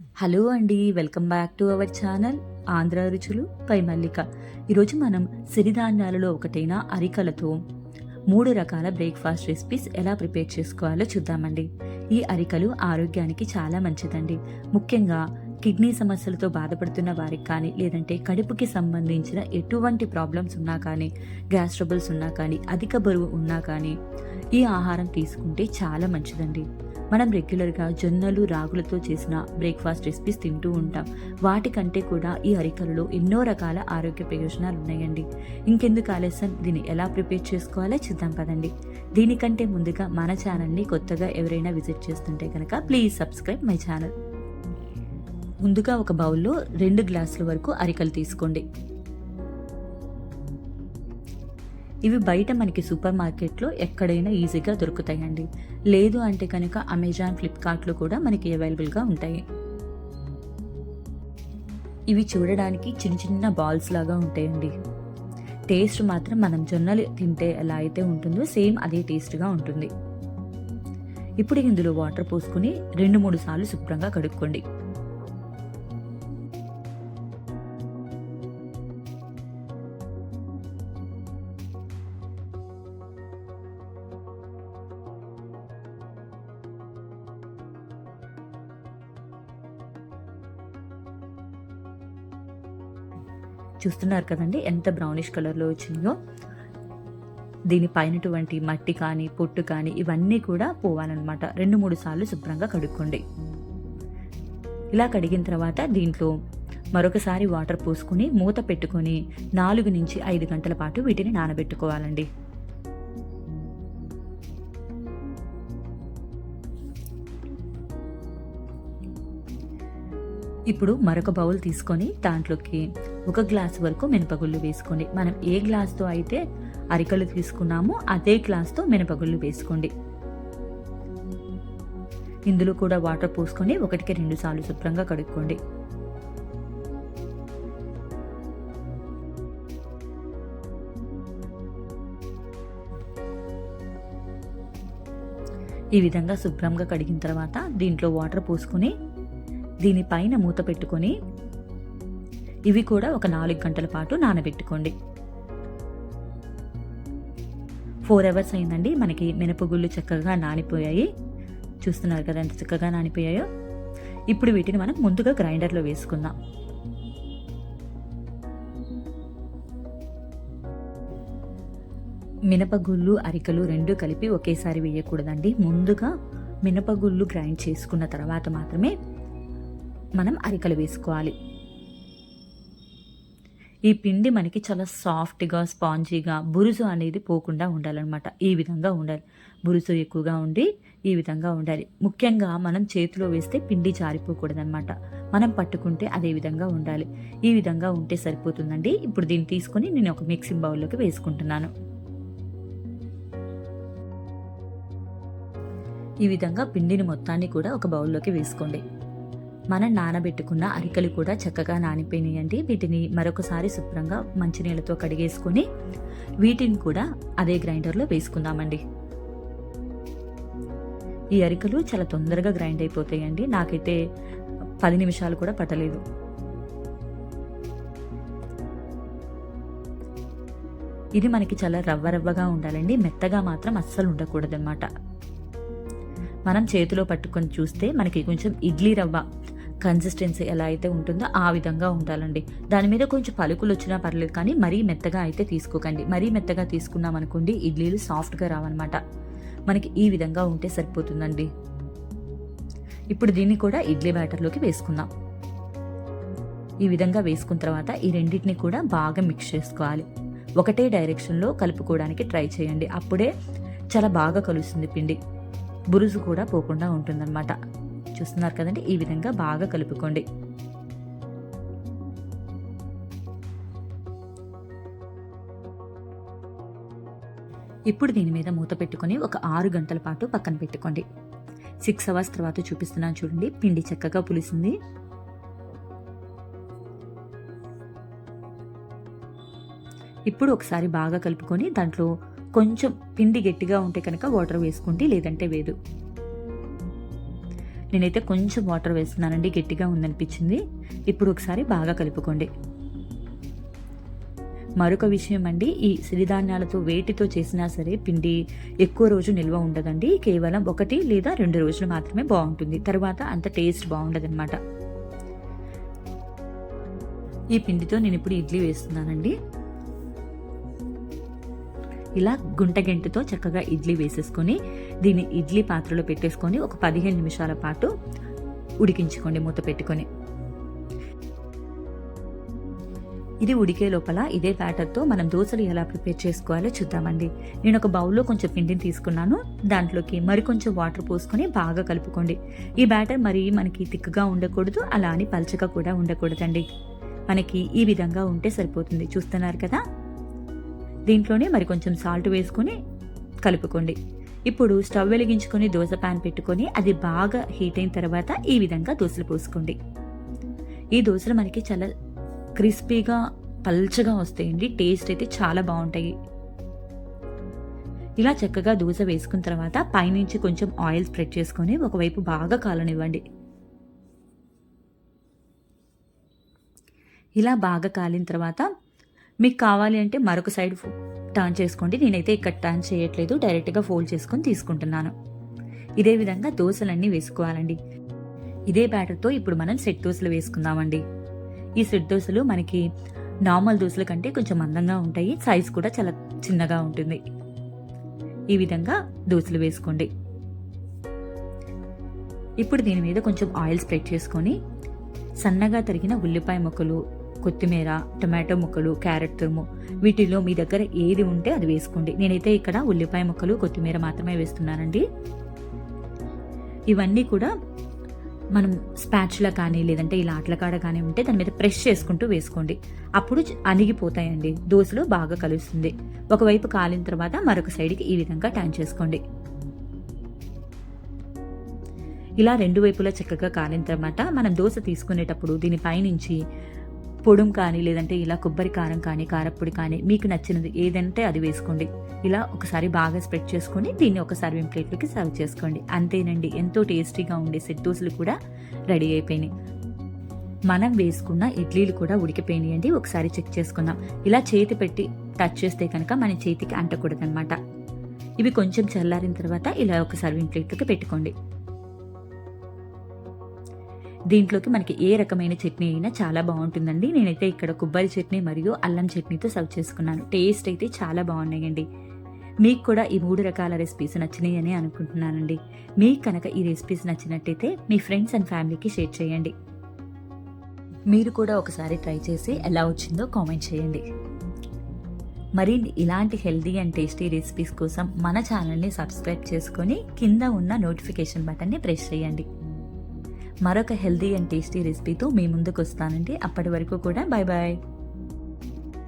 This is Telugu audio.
హలో అండి welcome back to our channel Andhra Ruchulu పై మల్లిక ఈరోజు మనం సిరిధాన్యాలలో ఒకటైన అరికలతో మూడు రకాల బ్రేక్ఫాస్ట్ రెసిపీస్ ఎలా ప్రిపేర్ చేసుకోవాలో చూద్దామండి. ఈ అరికలు ఆరోగ్యానికి చాలా మంచిదండి. ముఖ్యంగా కిడ్నీ సమస్యలతో బాధపడుతున్న వారికి కానీ లేదంటే కడుపుకి సంబంధించిన ఎటువంటి ప్రాబ్లమ్స్ ఉన్నా కానీ గ్యాస్ ట్రబుల్స్ ఉన్నా కానీ అధిక బరువు ఉన్నా కానీ ఈ ఆహారం తీసుకుంటే చాలా మంచిదండి. మనం రెగ్యులర్గా జొన్నలు రాగులతో చేసిన బ్రేక్ఫాస్ట్ రెసిపీస్ తింటూ ఉంటాం. వాటికంటే కూడా ఈ అరికలలో ఎన్నో రకాల ఆరోగ్య ప్రయోజనాలు ఉన్నాయండి. ఇంకెందుకు ఆలస్యం? దీన్ని ఎలా ప్రిపేర్ చేసుకోవాలో చూద్దాం పదండి. దీనికంటే ముందుగా మన ఛానల్ని కొత్తగా ఎవరైనా విజిట్ చేస్తుంటే కనుక ప్లీజ్ సబ్స్క్రైబ్ మై ఛానల్ ముందుగా ఒక బౌల్లో రెండు గ్లాసుల వరకు అరికలు తీసుకోండి. ఇవి బయట మనకి సూపర్ మార్కెట్లో ఎక్కడైనా ఈజీగా దొరుకుతాయండి. లేదు అంటే కనుక అమెజాన్ ఫ్లిప్కార్ట్లో కూడా మనకి అవైలబుల్గా ఉంటాయి. ఇవి చూడడానికి చిన్న చిన్న బాల్స్ లాగా ఉంటాయండి. టేస్ట్ మాత్రం మనం జొన్నలు తింటే ఎలా అయితే ఉంటుందో సేమ్ అదే టేస్ట్గా ఉంటుంది. ఇప్పుడు ఇందులో వాటర్ పోసుకుని రెండు మూడు సార్లు శుభ్రంగా కడుక్కోండి. చూస్తున్నారు కదండి ఎంత బ్రౌనిష్ కలర్లో వచ్చిందో. దీని పైనటువంటి మట్టి కానీ పొట్టు కానీ ఇవన్నీ కూడా పోవాలన్నమాట. రెండు మూడు సార్లు శుభ్రంగా కడుక్కోండి. ఇలా కడిగిన తర్వాత దీంట్లో మరొకసారి వాటర్ పోసుకుని మూత పెట్టుకొని నాలుగు నుంచి ఐదు గంటల పాటు వీటిని నానబెట్టుకోవాలండి. ఇప్పుడు మరొక బౌల్ తీసుకొని దాంట్లోకి ఒక గ్లాస్ వరకు మినపగుళ్ళు వేసుకోండి. మనం ఏ గ్లాస్తో అయితే అరికలు తీసుకున్నామో అదే గ్లాస్తో మినపగుళ్ళు వేసుకోండి. ఇందులో కూడా వాటర్ పోసుకొని ఒకటికి రెండు సార్లు శుభ్రంగా కడుక్కోండి. ఈ విధంగా శుభ్రంగా కడిగిన తర్వాత దీంట్లో వాటర్ పోసుకొని దీనిపైన మూత పెట్టుకొని ఇవి కూడా ఒక నాలుగు గంటల పాటు నానబెట్టుకోండి. ఫోర్ అవర్స్ అయిందండి. మనకి మినపగుళ్ళు చక్కగా నానిపోయాయి. చూస్తున్నారు కదా ఎంత చక్కగా నానిపోయాయో. ఇప్పుడు వీటిని మనం ముందుగా గ్రైండర్లో వేసుకుందాం. మినపగుళ్ళు అరికలు రెండు కలిపి ఒకేసారి వేయకూడదండి. ముందుగా మినపగుళ్ళు గ్రైండ్ చేసుకున్న తర్వాత మాత్రమే మనం అరికలు వేసుకోవాలి. ఈ పిండి మనకి చాలా సాఫ్ట్గా స్పాంజీగా బురుజు అనేది పోకుండా ఉండాలన్నమాట. ఈ విధంగా ఉండాలి. బురుజు ఎక్కువగా ఉండి ఈ విధంగా ఉండాలి. ముఖ్యంగా మనం చేతిలో వేస్తే పిండి జారిపోకూడదన్నమాట. మనం పట్టుకుంటే అదే విధంగా ఉండాలి. ఈ విధంగా ఉంటే సరిపోతుందండి. ఇప్పుడు దీన్ని తీసుకొని నేను ఒక మిక్సింగ్ బౌల్లోకి వేసుకుంటున్నాను. ఈ విధంగా పిండిని మొత్తాన్ని కూడా ఒక బౌల్లోకి వేసుకోండి. మనం నానబెట్టుకున్న అరికలు కూడా చక్కగా నానిపోయినాయండి. వీటిని మరొకసారి శుభ్రంగా మంచినీళ్ళతో కడిగేసుకొని వీటిని కూడా అదే గ్రైండర్లో వేసుకుందామండి. ఈ అరికలు చాలా తొందరగా గ్రైండ్ అయిపోతాయండి. నాకైతే పది నిమిషాలు కూడా పట్టలేదు. ఇది మనకి చాలా రవ్వ రవ్వగా ఉండాలండి. మెత్తగా మాత్రం అస్సలు ఉండకూడదన్నమాట. మనం చేతిలో పట్టుకొని చూస్తే మనకి కొంచెం ఇడ్లీ రవ్వ కన్సిస్టెన్సీ ఎలా అయితే ఉంటుందో ఆ విధంగా ఉండాలండి. దాని మీద కొంచెం పలుకులు వచ్చినా పర్లేదు కానీ మరీ మెత్తగా అయితే తీసుకోకండి. మరీ మెత్తగా తీసుకున్నాం అనుకోండి ఇడ్లీలు సాఫ్ట్గా రావన్నమాట. మనకి ఈ విధంగా ఉంటే సరిపోతుందండి. ఇప్పుడు దీన్ని కూడా ఇడ్లీ బ్యాటర్లోకి వేసుకుందాం. ఈ విధంగా వేసుకున్న తర్వాత ఈ రెండింటిని కూడా బాగా మిక్స్ చేసుకోవాలి. ఒకటే డైరెక్షన్లో కలుపుకోవడానికి ట్రై చేయండి. అప్పుడే చాలా బాగా కలుస్తుంది పిండి. బురుజు కూడా పోకుండా ఉంటుందన్నమాట. చూస్తున్నారు కదండి. ఈ విధంగా బాగా కలుపుకోండి. ఇప్పుడు దీని మీద మూత పెట్టుకొని ఒక ఆరు గంటల పాటు పక్కన పెట్టుకోండి. సిక్స్ అవర్స్ తర్వాత చూపిస్తున్నాను చూడండి. పిండి చక్కగా పులిసింది. ఇప్పుడు ఒకసారి బాగా కలుపుకొని దాంట్లో కొంచెం పిండి గట్టిగా ఉంటే కనుక వాటర్ వేసుకోండి లేదంటే వేదు నేనైతే కొంచెం వాటర్ వేస్తున్నానండి గట్టిగా ఉందనిపించింది. ఇప్పుడు ఒకసారి బాగా కలుపుకోండి. మరొక విషయం అండి ఈ సిరిధాన్యాలతో వేటితో చేసినా సరే పిండి ఎక్కువ రోజు నిల్వ ఉండదండి. కేవలం ఒకటి లేదా రెండు రోజులు మాత్రమే బాగుంటుంది. తర్వాత అంత టేస్ట్ బాగుండదన్నమాట. ఈ పిండితో నేను ఇప్పుడు ఇడ్లీ వేస్తున్నానండి. ఇలా గుంటగెంటుతో చక్కగా ఇడ్లీ వేసేసుకొని దీన్ని ఇడ్లీ పాత్రలో పెట్టేసుకొని ఒక పదిహేను నిమిషాల పాటు ఉడికించుకోండి మూత పెట్టుకొని. ఇది ఉడికే లోపల ఇదే బ్యాటర్తో మనం దోశలు ఎలా ప్రిపేర్ చేసుకోవాలో చూద్దామండి. నేను ఒక బౌల్లో కొంచెం పిండిని తీసుకున్నాను. దాంట్లోకి మరికొంచెం వాటర్ పోసుకొని బాగా కలుపుకోండి. ఈ బ్యాటర్ మరి మనకి తిక్కుగా ఉండకూడదు అలా అని పల్చగా కూడా ఉండకూడదండి. మనకి ఈ విధంగా ఉంటే సరిపోతుంది. చూస్తున్నారు కదా? దీంట్లోనే మరి కొంచెం సాల్ట్ వేసుకొని కలుపుకోండి. ఇప్పుడు స్టవ్ వెలిగించుకొని దోశ పాన్ పెట్టుకొని అది బాగా హీట్ అయిన తర్వాత ఈ విధంగా దోశలు పోసుకోండి. ఈ దోశలు మనకి చాలా క్రిస్పీగా పల్చగా వస్తాయండి. టేస్ట్ అయితే చాలా బాగుంటాయి. ఇలా చక్కగా దోశ వేసుకున్న తర్వాత పైనుంచి కొంచెం ఆయిల్ స్ప్రెడ్ చేసుకొని ఒకవైపు బాగా కాలనివ్వండి. ఇలా బాగా కాలిన తర్వాత మీకు కావాలి అంటే మరొక సైడ్ టర్న్ చేసుకోండి. నేనైతే ఇక్కడ టర్న్ చేయట్లేదు. డైరెక్ట్గా ఫోల్డ్ చేసుకొని తీసుకుంటున్నాను. ఇదే విధంగా దోశలన్నీ వేసుకోవాలండి. ఇదే బ్యాటర్తో ఇప్పుడు మనం సెట్ దోశలు వేసుకుందామండి. ఈ సెట్ దోశలు మనకి నార్మల్ దోశల కంటే కొంచెం మందంగా ఉంటాయి. సైజ్ కూడా చాలా చిన్నగా ఉంటుంది. ఈ విధంగా దోశలు వేసుకోండి. ఇప్పుడు దీని మీద కొంచెం ఆయిల్ స్ప్రెడ్ చేసుకొని సన్నగా తరిగిన ఉల్లిపాయ ముక్కలు కొత్తిమీర టొమాటో ముక్కలు క్యారెట్ తురుము. వీటిలో మీ దగ్గర ఏది ఉంటే అది వేసుకోండి. నేనైతే ఇక్కడ ఉల్లిపాయ ముక్కలు కొత్తిమీర మాత్రమే వేస్తున్నానండి. ఇవన్నీ కూడా మనం స్పాచ్లా కానీ లేదంటే ఇలా కాడ కానీ ఉంటే దాని మీద ప్రెస్ చేసుకుంటూ వేసుకోండి. అప్పుడు అణిగిపోతాయండి. దోశలో బాగా కలుస్తుంది. ఒకవైపు కాలిన తర్వాత మరొక సైడ్కి ఈ విధంగా టర్న్ చేసుకోండి. ఇలా రెండు వైపులా చక్కగా కాలిన తర్వాత మనం దోశ తీసుకునేటప్పుడు దీనిపైనుంచి పొడుం కానీ లేదంటే ఇలా కొబ్బరి కారం కానీ కారప్పొడి కానీ మీకు నచ్చినది ఏదంటే అది వేసుకోండి. ఇలా ఒకసారి బాగా స్ప్రెడ్ చేసుకొని దీన్ని ఒక సర్వింగ్ ప్లేట్లోకి సర్వ్ చేసుకోండి. అంతేనండి ఎంతో టేస్టీగా ఉండే సెట్ దోశలు కూడా రెడీ అయిపోయినాయి. మనం వేసుకున్న ఇడ్లీలు కూడా ఉడికిపోయినాయండి ఒకసారి చెక్ చేసుకుందాం. ఇలా చేతి పెట్టి టచ్ చేస్తే కనుక మన చేతికి అంటకూడదనమాట ఇవి కొంచెం చల్లారిన తర్వాత ఇలా ఒక సర్వింగ్ ప్లేట్లోకి పెట్టుకోండి. దీంట్లోకి మనకి ఏ రకమైన చట్నీ అయినా చాలా బాగుంటుందండి. నేనైతే ఇక్కడ కొబ్బరి చట్నీ మరియు అల్లం చట్నీతో సర్వ్ చేసుకున్నాను. టేస్ట్ అయితే చాలా బాగున్నాయండి. మీకు కూడా ఈ మూడు రకాల రెసిపీస్ నచ్చినాయి అని అనుకుంటున్నానండి. మీకు కనుక ఈ రెసిపీస్ నచ్చినట్టయితే మీ ఫ్రెండ్స్ అండ్ ఫ్యామిలీకి షేర్ చేయండి. మీరు కూడా ఒకసారి ట్రై చేసి ఎలా వచ్చిందో కామెంట్ చేయండి. మరి ఇలాంటి హెల్దీ అండ్ టేస్టీ రెసిపీస్ కోసం మన ఛానల్ని సబ్స్క్రైబ్ చేసుకొని కింద ఉన్న నోటిఫికేషన్ బటన్ని ప్రెస్ చేయండి. మరొక హెల్దీ అండ్ టేస్టీ రెసిపీతో మీ ముందుకు వస్తానండి. అప్పటి వరకు కూడా బాయ్ బాయ్